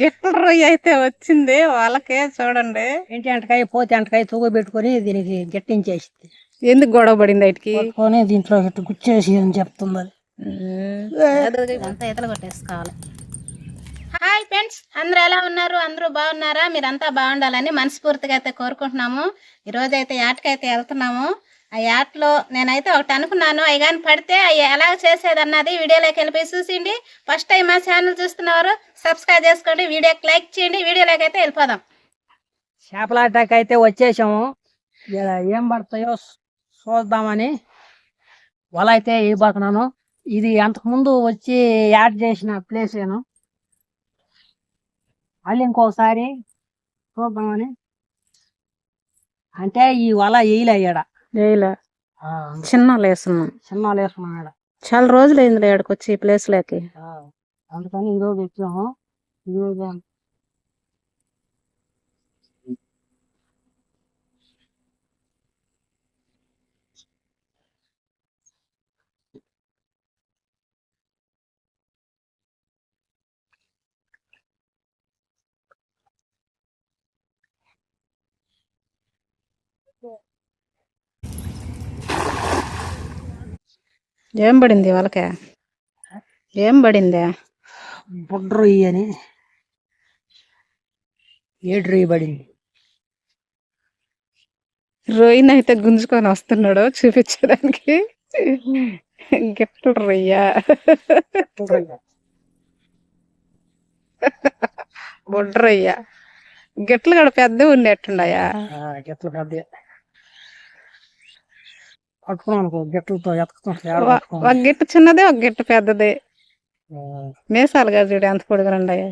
గిట్ల రొయ్య అయితే వచ్చింది. వాళ్ళకే చూడండి. ఏంటి అంటకాయ పోతే అంటకాయ తూగ పెట్టుకొని దీనికి గట్టించేసి ఎందుకు గొడవ పడింది వాటికి? పట్టుకొని దీంట్లో ఇట్టు గుచ్చేసి అని చెప్తుంది అది అంతా ఈతలు కొట్టేసుకోవాలి. హాయ్ ఫ్రెండ్స్ అందరూ ఎలా ఉన్నారు? అందరూ బాగున్నారా? మీరంతా బాగుండాలని మనస్ఫూర్తిగా అయితే కోరుకుంటున్నాము. ఈరోజు అయితే యాటకైతే వెళ్తున్నాము. ఆ యాట్లో నేనైతే ఒకటి అనుకున్నాను అవి కానీ పడితే అవి ఎలా చేసేది అన్నది వీడియోలోకి వెళ్ళిపోయి చూసిండి. ఫస్ట్ టైం మా ఛానల్ చూస్తున్నవారు సబ్స్క్రైబ్ చేసుకోండి వీడియోకి లైక్ చేయండి వీడియోలోకి అయితే వెళ్ళిపోదాం. చేపలాటకి అయితే వచ్చేసాము ఏం పడతాయో చూద్దామని వల అయితే వేయబోతున్నాను ఇది అంతకుముందు వచ్చి యాడ్ చేసిన ప్లేస్ నేను మళ్ళీ ఇంకోసారి చూద్దామని. అంటే ఈ వల వేయలే వేయలే చిన్న లేసున్నాం చిన్న వేసుకున్నాం ఈడ. చాలా రోజులు అయింది ఇక్కడికి వచ్చి ఈ ప్లేస్లోకి అందుకని ఈరోజు వచ్చాము ఈరోజు ఏం పడింది వాళ్ళకే? ఏం పడిందే? బుడ్రొయ్యి అని. ఏడు రొయ్యి పడింది. రొయ్యని అయితే గుంజుకొని వస్తున్నాడు చూపించడానికి. గిట్ల రొయ్య. బొడ్డ రొయ్య గిట్లు కూడా పెద్ద ఉండేట్టున్నాయా గెట్లు పెద్ద పట్టుకున్నాం అనుకో గెట్లతో ఎత్తుకుంటే ఒక గిట్టు చిన్నదే ఒక గిట్టు పెద్దదే. మీసాలు కదా చూడు ఎంత పొడుగులు ఉన్నాయి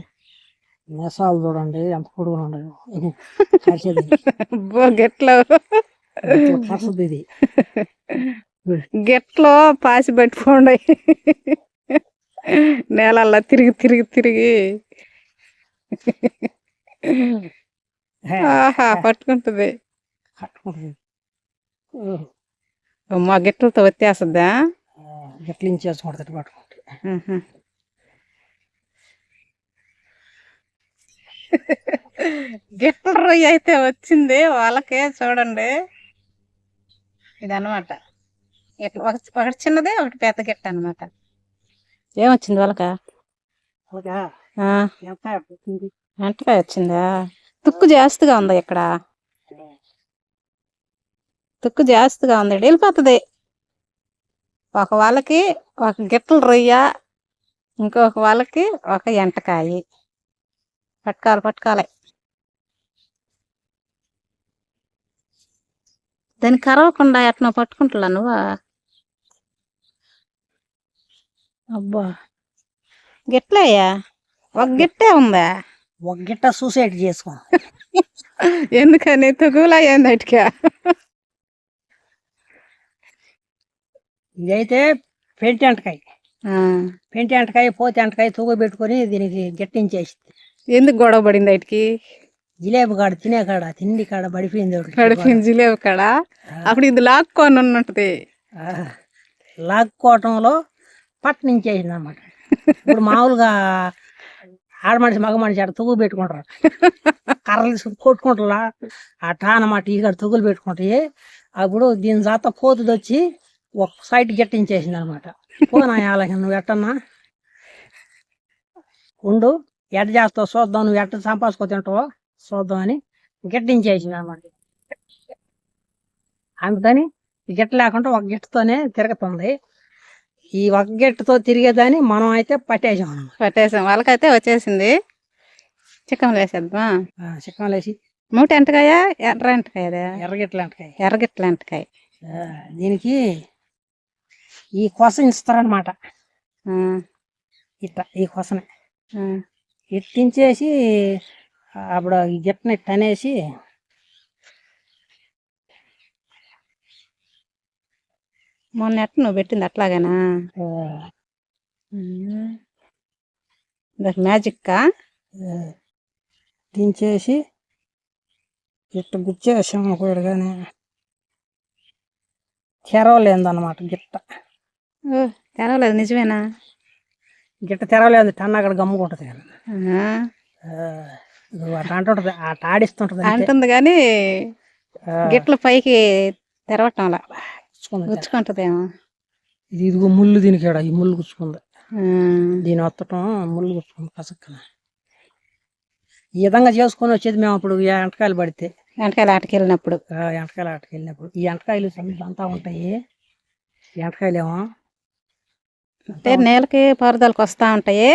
మెసాలు చూడండి ఎంత పొడుగు ఉండదు అబ్బో గిట్లో. ఇది. గిట్లో పాసి పట్టుకోండి. నేలల్లో తిరిగి తిరిగి తిరిగి. ఆహా పట్టుకుంటుంది. కట్టుకుంటుంది మా గిట్లతో వచ్చేస్తుందా గెట్లు ఇంచేసుకుంటుంది పట్టుకుంటే రొయ్య అయితే వచ్చింది వాళ్ళకే చూడండి. ఇదన్నమాట. ఇట్లా ఒక ఒకటి చిన్నదే ఒకటి పెద్ద గిట్ట అనమాట ఏమొచ్చింది వాళ్ళక? వెంటకాయ వచ్చిందా? తుక్కు జాస్తిగా ఉంది ఇక్కడ? తుక్కు జాస్తిగా ఉంది. వెళ్ళిపోతుంది ఒక వాళ్ళకి ఒక గిట్టల రొయ్య ఇంకొక వాళ్ళకి ఒక ఎంటకాయ. పట్టుకోవాలి పట్టుకోవాలి. దాన్ని కరవకుండా ఎట్నో పట్టుకుంటున్నా నువ్వా? అబ్బా. గిట్లయ్యా ఒక గిట్టే ఉందా? ఒక గిట్ట సూసైడ్ చేసుకో ఎందుకని? తగులా ఏంది ఇదైతే పెంటి అంటకాయ పెంటి అంటకాయ పోతే అంటకాయ తూగ పెట్టుకొని దీనికి గట్టించేసి ఎందుకు గొడవ పడింది అటుకి జిలేబీ కాడ తినే కాడ తిండి కాడ పడిపోయింది ఒకటి. కడిపోయింది జిలేబి కాడ. అప్పుడు ఇది లాక్కొని ఉన్నట్టు. ఆ, లాక్కోవటంలో పట్టణించేసింది అనమాట ఇప్పుడు మామూలుగా ఆడ మనిషి మగ మనిషి ఆడ తుగులు పెట్టుకుంటారు. కర్రలు కొట్టుకుంటారా. అట్టా అనమాట ఈ కాడ తుగులు పెట్టుకుంటాయి అప్పుడు దీని జాత పోతుది వచ్చి ఒక సైడ్ గట్టించేసింది అనమాట పోనా అలాగే నువ్వు ఎట్టన్నా? ఉండు ఎట్ట చేస్తావు చూద్దాం నువ్వు ఎట్ట సంపాదించుకో తింటావో చూద్దాం అని గట్టించేసింది అనమాట అందుకని గిట్ట లేకుండా ఒక గిట్టతోనే తిరుగుతుంది. ఈ ఒక గిట్టతో తిరిగేదాన్ని మనం అయితే పట్టేసాం పట్టేసాం. వాళ్ళకైతే వచ్చేసింది. చికెన్ వేసేద్దామా చిక్కం లేసి. మూట ఎంటకాయ ఎర్ర ఎంటకాయ ఎర్రగిట్టలు అంటకాయ ఎర్రగిట్ల ఎంటకాయ దీనికి ఈ కొస ఇస్తారనమాట ఇట్ట ఈ కొసనే ఎట్టించేసి అప్పుడు ఈ గిట్టని అనేసి మొన్న ఎట్ట నువ్వు పెట్టింది అట్లాగేనా? మ్యాజిక్కా? దించేసి ఇట్ట గుచ్చేసాము కూడా కానీ తెరవలేదన్నమాట గిట్ట తెరవలేదు నిజమేనా? గిట్ట తెరవలేదు టన్న అక్కడ గమ్ముకుంటుంది అట్లా అంటుంటది అట్లా ఆడిస్తుంటది. అంటుంది కానీ గిట్ల పైకి తెరవటంలా గుచ్చుకుంది. గుచ్చుకుంటదేమో. ఇది ఇదిగో ముళ్ళు దీనికి ఈ ముళ్ళు గుచ్చుకుంది. దీని వత్తటం ముళ్ళు గుచ్చుకుంది కసక్కన ఈ విధంగా చేసుకొని వచ్చేది మేము అప్పుడు ఈ ఎంటకాయలు పడితే. వెనకాల ఆటకి వెళ్ళినప్పుడు ఆ ఎంటకాయలు ఆటకి వెళ్ళినప్పుడు ఈ ఎంటకాయలు అంతా ఉంటాయి. ఏమో అంటే నేలకి పారుదలకు వస్తా ఉంటాయి.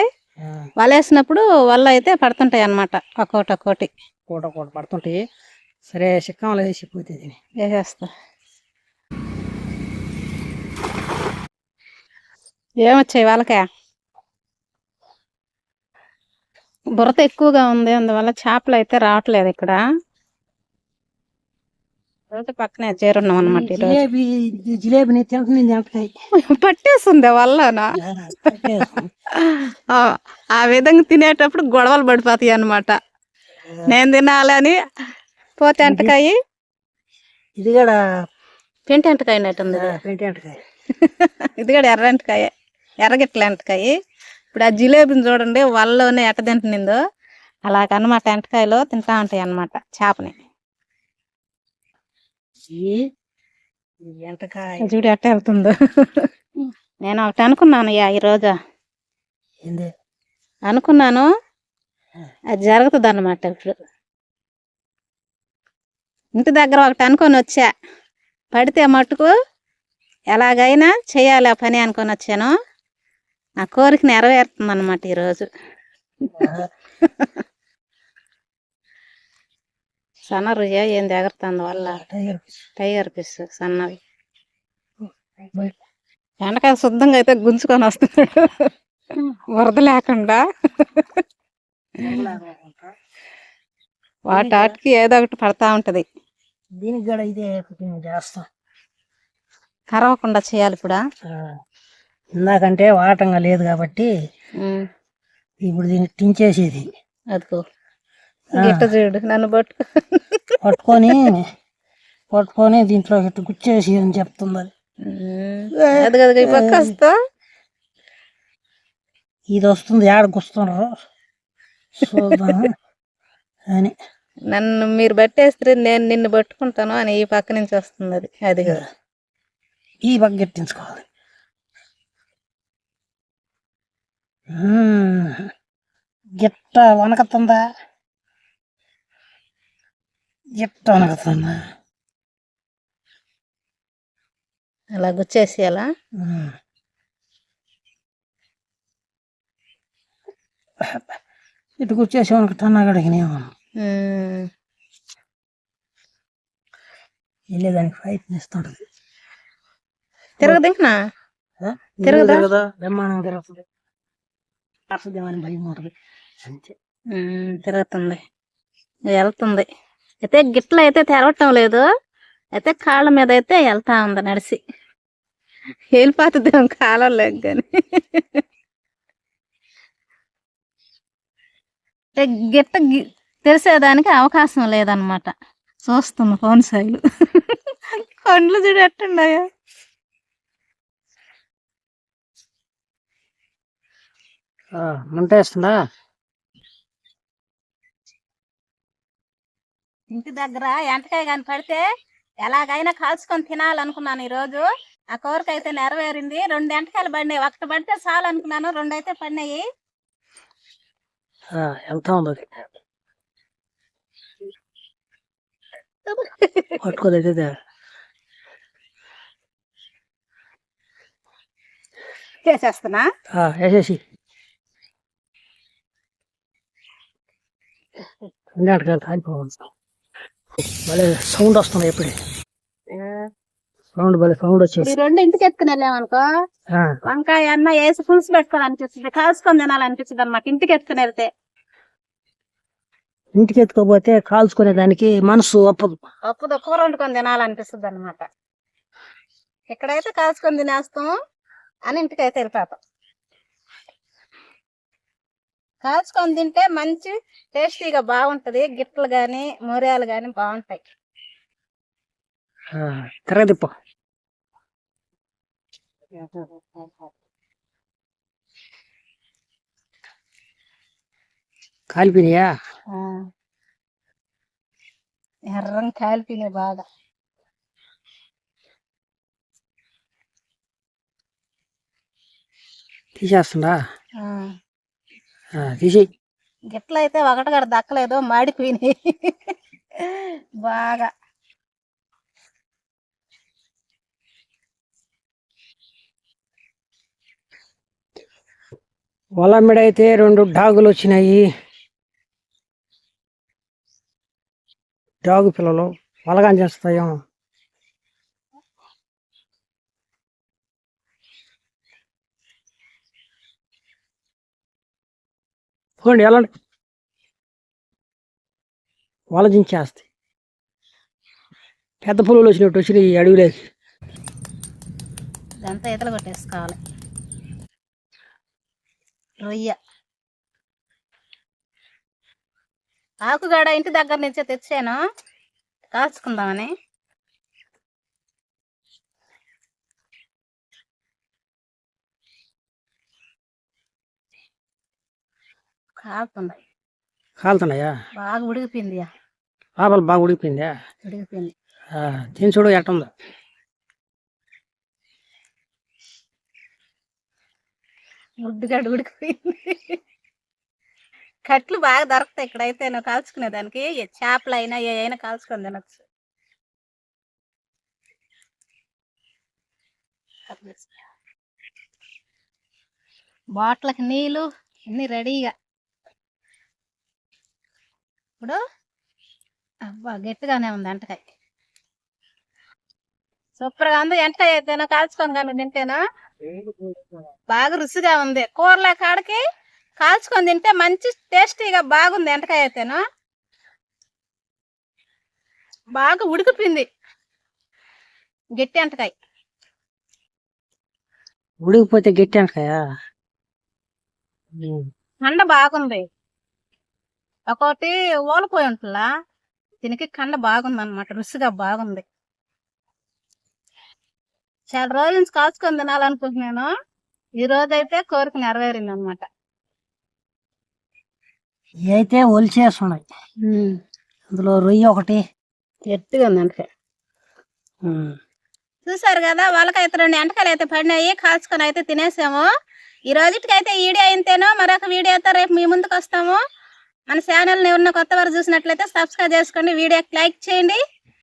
వలేసినప్పుడు వల్ల అయితే పడుతుంటాయి అన్నమాట ఒక్కోటి ఒక్కోటి. కూట కూట పడుతుంటాయి. సరే చిక్కంలో వేసి పోతుంది వేసేస్తా. ఏమొచ్చాయి వాళ్ళకే? బురద ఎక్కువగా ఉంది అందువల్ల చేపలు అయితే రావట్లేదు ఇక్కడ. రోజు పక్కనే చేరున్నాం అనమాట జిలేబీ జిలేబీని తింటుంది పట్టేస్తుంది వల్లనా? ఆ, ఆ విధంగా తినేటప్పుడు గొడవలు పడిపోతాయి అన్నమాట. నేను తినాలని పోతే ఎంటకాయ ఇది కూడా పెంటి ఎంటకాయ పెంటి ఇది కూడా ఎర్ర ఎంటకాయ ఎర్రగిట్ల ఎంటకాయ ఇప్పుడు ఆ జిలేబీని చూడండి వాళ్ళలోనే ఎట్ట తింటుందో అలాగనమాట ఎంటకాయలు తింటా ఉంటాయి అన్నమాట చేపని. చూడు ఎట్ట వెళ్తుందో. నేను ఒకటి అనుకున్నాను యా ఈరోజు అనుకున్నాను. అది జరుగుతుంది అన్నమాట ఇప్పుడు. ఇంటి దగ్గర ఒకటి అనుకొని వచ్చా. పడితే మట్టుకు ఎలాగైనా చేయాలి ఆ పని అనుకొని వచ్చాను. నా కోరిక నెరవేరుతుంది అనమాట ఈరోజు సన్న రుయ్య ఏం ఎగురుతుంది వల్ల టైగర్ ఫిష్. పీస్ సన్నవి. ఎండకాయ శుద్ధంగా అయితే గుంజుకొని వస్తున్నాడు. వరద లేకుండా. వాటి వాటికి ఏదో ఒకటి పడతా ఉంటది. దీనికి కూడా ఇదే చేస్తాం. కరవకుండా చేయాలి ఇప్పుడు? ఇందాకంటే వాటంగా లేదు కాబట్టి ఇప్పుడు దీన్ని టించేసేది. అదిగో. గిట్ట చూడు నన్ను పట్టుకో. పట్టుకొని పట్టుకొని దీంట్లో ఇట్లా గుచ్చేసి అని చెప్తుంది అది. అది కదా ఈ పక్క వస్తా. ఇది వస్తుంది ఏడ గుస్తున్నారు చూద్దాం అని. నన్ను మీరు పట్టేస్తే నేను నిన్ను పట్టుకుంటాను అని ఈ పక్క నుంచి వస్తుంది అది. అది కదా ఈ పక్క గట్టించుకోవాలి. గిట్ట వనకతుందా గిట్ట వనకతుందా అలా గుచ్చేసేయాలా? మ్మ్. ఇటు కూర్చేసి వనకతున్నా గడిగినేమో ఉమ్. వెళ్ళేదానికి ప్రయత్నిస్తుంటది తిరగదింకనా? తిరగదా? బ్రహ్మాండంగా తిరుగుతుంది. అసదేమని భయం ఉంటుంది అంతే. తిరుగుతుంది. వెళ్తుంది. అయితే గిట్ల అయితే తెరవటం లేదు. అయితే కాళ్ళ మీద అయితే వెళ్తా ఉంది నడిసి. వెళ్ళిపోతుంది కాలం లేక కానీ గిట్ట గి- అవకాశం లేదనమాట. చూస్తున్న ఫోన్ సైలు. కొండ్లు చూడు ఎట్టుండయా మంట వేస్తుందా ఇంటి దగ్గర ఎంటకాయ కానీ పడితే ఎలాగైనా కాల్చుకొని తినాలనుకున్నాను ఈ రోజు ఆ కోరిక అయితే నెరవేరింది. రెండు ఎంటకాయలు పడినాయి ఒకటి పడితే చాలు అనుకున్నాను. రెండు అయితే పడినాయి ఆ, వెళ్తా ఉంది పట్టుకోలేదు చేసేస్తున్నా వేసేసి. కాలిపోవాలి భలే సౌండ్ వస్తుంది ఎప్పుడు. సౌండ్ భలే సౌండ్ ఈ వచ్చేసి రెండు ఇంటికి ఎత్తుకుని వెళ్ళామనుకో వంకాయ అన్న వేసి పులుసు పెట్టుకోవాలనిపిస్తుంది కాల్చుకొని తినాలనిపిస్తుంది అనమాట ఇంటికి ఎత్తుకుని వెళ్తే ఇంటికి ఎత్తుకోపోతే కాల్చుకునే దానికి మనసు ఒప్పదు. ఒక్కదు కూర వండుకొని తినాలనిపిస్తుంది అనమాట ఇక్కడైతే కాల్చుకొని తినేస్తాం అని ఇంటికి అయితే వెళ్ళిపోతాం. కాల్చుకొని తింటే మంచి టేస్టీగా బాగుంటది. గిట్లు గాని మూర్యాలు గాని బాగుంటాయి. తిరగదిప్పు కాలిపోయినాయా ఎర్రం కాలిపోయినాయి బాగా. తీసేస్తుందా తీసేయి. గిట్ల అయితే ఒకటి కూడా దక్కలేదు మాడిపోయినాయి. బాగా. వలమిడ అయితే రెండు డాగులు వచ్చినాయి. డాగు పిల్లలు వలగా చేస్తాయేమో పోండి వెళ్ళండి. వల పెద్ద పొలంలో వచ్చినట్టు వచ్చినాయి ఈ అడవిలోకి. ఇదంతా ఈతలు కొట్టేసుకోవాలి. రొయ్య. ఆకుగాడ ఇంటి దగ్గర నుంచే తెచ్చాను. కాల్చుకుందామని. కాలుతుంది కాలుతున్నాయా? బాగా ఉడికిపోయింది లోపల బాగా ఉడికిపోయిందా? ఉడికిపోయింది. ఆ, తిని చూడు ఎట్టుందో ముడ్డుగడ్డ ఉడికిపోయింది. కట్లు బాగా దొరుకుతాయి ఇక్కడైతే నువ్వు కాల్చుకునే దానికి. చేపలు అయినా ఏ అయినా కాల్చుకొని తినచ్చు. బాటిల్కి నీళ్ళు అన్ని రెడీగా. ఇప్పుడు అబ్బా గట్టిగానే ఉంది ఎంటకాయ సూపర్గా ఉంది. ఎంటకాయ అయితేనా కాల్చుకొని కానీ తింటేనా? బాగా రుచిగా ఉంది. కూరల కాడికి కాల్చుకొని తింటే మంచి టేస్టీగా బాగుంది ఎంటకాయ అయితేను. బాగా ఉడికిపోయింది. గట్టి ఎంటకాయ. ఉడికిపోతే గట్టి అంటకాయా కండ బాగుంది. ఒకటి ఓలిపోయి ఉంటుందా? దీనికి కండ బాగుంది అనమాట రుచిగా బాగుంది. చాలా రోజుల నుంచి కాల్చుకొని తినాలనుకుంటున్నాను. ఈ రోజు అయితే కోరిక నెరవేరింది అనమాట అయితే ఒలిచేస్తున్నాయి అందులో రొయ్య ఒకటి. గట్టిగా ఉంది ఉమ్. చూసారు కదా వాళ్ళకైతే రెండు ఎంటకాయలు అయితే పడినాయి కాల్చుకొని అయితే తినేసాము. ఈ రోజుటికైతే ఈ వీడియో అయితేనో మరొక వీడియోతో రేపు మీ ముందుకు వస్తాము మన ఛానల్ని ఉన్న కొత్త వారు చూసినట్లయితే సబ్స్క్రైబ్ చేసుకోండి వీడియోకి లైక్ చేయండి.